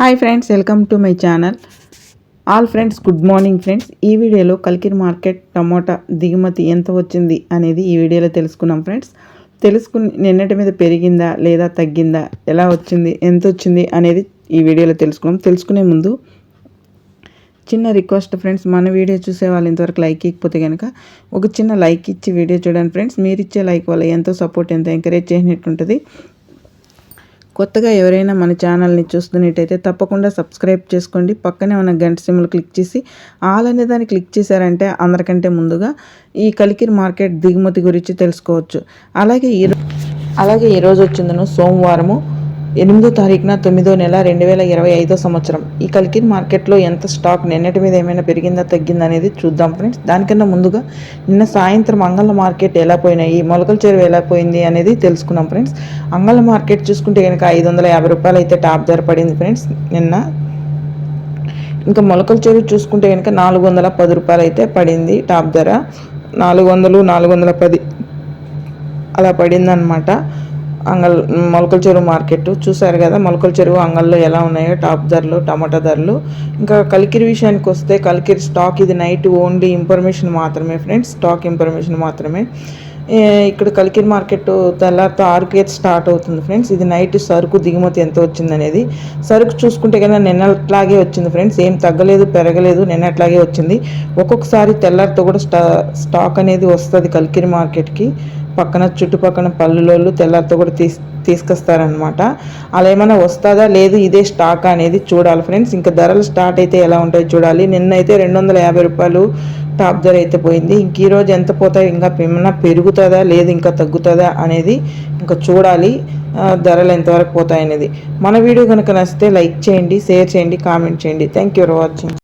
Hi friends welcome to my channel. All friends good morning friends. ఈ వీడియోలో కల్కిర్ market tomato దిగుమతి ఎంత వచ్చింది అనేది ఈ వీడియోలో తెలుసుకున్నాం ఫ్రెండ్స్. తెలుసుకుని నిన్నటి మీద పెరిగిందా లేదా తగ్గిందా ఎలా వచ్చింది ఎంత వచ్చింది అనేది ఈ వీడియోలో తెలుసుకున్నాం. తెలుసుకునే ముందు చిన్న రిక్వెస్ట్ ఫ్రెండ్స్ మన వీడియో చూసే వాళ్ళు ఇంతవరకు లైక్ ఇకపోతే కనుక ఒక చిన్న లైక్ ఇచ్చి వీడియో చూడండి ఫ్రెండ్స్. మీరు ఇచ్చే లైక్ వల్ల ఎంతో సపోర్ట్ ఎంతో ఎంకరేజ్ చేసినట్టు ఉంటుంది. కొత్తగా ఎవరైనా మన ఛానల్ని చూస్తున్నట్టయితే తప్పకుండా సబ్స్క్రైబ్ చేసుకోండి. పక్కనే ఉన్న గంట సిమ్లు క్లిక్ చేసి ఆల్ అనే దాన్ని క్లిక్ చేశారంటే అందరికంటే ముందుగా ఈ కలికిరి మార్కెట్ దిగుమతి గురించి తెలుసుకోవచ్చు. అలాగే ఈ అలాగే ఈరోజు వచ్చిందను సోమవారము. ఎనిమిదో తారీఖున తొమ్మిదో నెల రెండు వేల ఇరవై ఐదో సంవత్సరం. ఈ కలికిన్ మార్కెట్లో ఎంత స్టాక్ నిన్నటి మీద ఏమైనా పెరిగిందా తగ్గిందా అనేది చూద్దాం ఫ్రెండ్స్. దానికన్నా ముందుగా నిన్న సాయంత్రం అంగళ్ళ మార్కెట్ ఎలా పోయినాయి మొలకల చెరువు ఎలా పోయింది అనేది తెలుసుకున్నాం ఫ్రెండ్స్. అంగళ్ళ మార్కెట్ చూసుకుంటే కనుక ఐదు వందల యాభై రూపాయలు అయితే టాప్ ధర పడింది ఫ్రెండ్స్ నిన్న. ఇంకా మొలకల చెరువు చూసుకుంటే కనుక నాలుగు వందల పది రూపాయలు అయితే పడింది టాప్ ధర. నాలుగు వందలు నాలుగు వందల పది అలా పడిందనమాట అంగల్ మొలకల చెరువు మార్కెట్ చూసారు కదా మొలకల చెరువు అంగల్లో ఎలా ఉన్నాయో టాప్ ధరలు టమాటా ధరలు. ఇంకా కలికిరి విషయానికి వస్తే కలికిరి స్టాక్ ఇది నైట్ ఓన్లీ ఇన్ఫర్మేషన్ మాత్రమే ఫ్రెండ్స్ స్టాక్ ఇన్ఫర్మేషన్ మాత్రమే. ఇక్కడ కలికిరి మార్కెట్ తెల్లారితో ఆరుకే స్టార్ట్ అవుతుంది ఫ్రెండ్స్ ఇది నైట్ సరుకు దిగుమతి ఎంత వచ్చింది అనేది సరుకు చూసుకుంటే కన్నా నిన్నట్లాగే వచ్చింది ఫ్రెండ్స్ ఏం తగ్గలేదు పెరగలేదు నిన్నట్లాగే వచ్చింది. ఒక్కొక్కసారి తెల్లారితో కూడా స్టా స్టాక్ అనేది వస్తుంది కలికిరి మార్కెట్కి పక్కన చుట్టుపక్కన పల్లెలోళ్ళు తెల్లారితో కూడా తీస్ తీసుకొస్తారనమాట అలా ఏమైనా వస్తుందా? లేదు ఇదే స్టాక్ అనేది చూడాలి ఫ్రెండ్స్. ఇంకా ధరలు స్టార్ట్ అయితే ఎలా ఉంటాయో చూడాలి. నిన్నైతే రెండు వందల యాభై రూపాయలు టాప్ ధర అయితే పోయింది. ఇంక ఈరోజు ఎంత పోతాయి ఇంకా ఏమన్నా పెరుగుతుందా? లేదు ఇంకా తగ్గుతుందా అనేది ఇంకా చూడాలి. ధరలు ఎంతవరకు పోతాయి అనేది మన వీడియో కనుక నచ్చితే లైక్ చేయండి షేర్ చేయండి కామెంట్ చేయండి. Thank you for watching